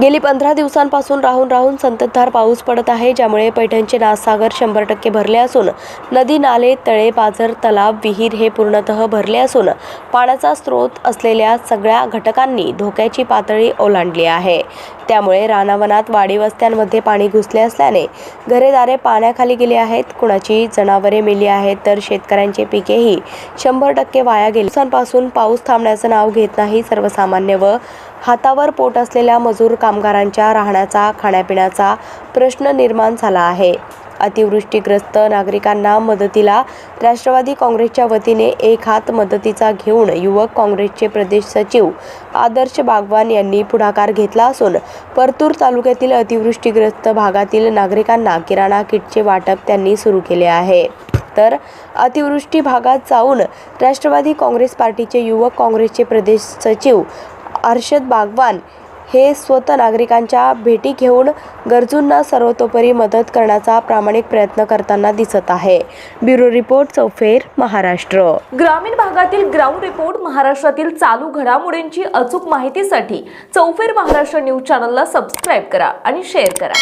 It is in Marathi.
गेली पंधरा दिवसांपासून राहून राहून संततधार पाऊस पडत आहे ज्यामुळे पैठणचे नाथसागर शंभर टक्के भरले असून नदी नाले तळे पाझर तलाव विहीर हे पूर्णतः भरले असून पाण्याचा स्रोत असलेल्या सगळ्या घटकांनी धोक्याची पातळी ओलांडली आहे. त्यामुळे रानावनात वाडीवस्त्यांमध्ये पाणी घुसले असल्याने घरेदारे पाण्याखाली गेली आहेत कुणाची जनावरे मेली आहेत तर शेतकऱ्यांचे पिकेही शंभर टक्के वाया गेली. दिवसांपासून पाऊस थांबण्याचं नाव घेत नाही सर्वसामान्य व हातावर पोट असलेल्या मजूर कामगारांच्या राहण्याचा खाण्यापिण्याचा प्रश्न निर्माण झाला आहे. अतिवृष्टीग्रस्त नागरिकांना मदतीला राष्ट्रवादी काँग्रेसच्या वतीने एक हात मदतीचा घेऊन युवक काँग्रेसचे प्रदेश सचिव आदर्श बागवान यांनी पुढाकार घेतला असून परतूर तालुक्यातील अतिवृष्टीग्रस्त भागातील नागरिकांना किराणा किटचे वाटप त्यांनी सुरू केले आहे. तर अतिवृष्टी भागात जाऊन राष्ट्रवादी काँग्रेस पार्टीचे युवक काँग्रेसचे प्रदेश सचिव अर्षद बागवान हे स्वतः नागरिकांच्या भेटी घेऊन गरजूंना सर्वतोपरी मदत करण्याचा प्रामाणिक प्रयत्न करताना दिसत आहे. ब्युरो रिपोर्ट चौफेर महाराष्ट्र. ग्रामीण भागातील ग्राउंड रिपोर्ट महाराष्ट्रातील चालू घडामोडींची अचूक माहितीसाठी चौफेर महाराष्ट्र न्यूज चॅनलला सबस्क्राईब करा आणि शेअर करा.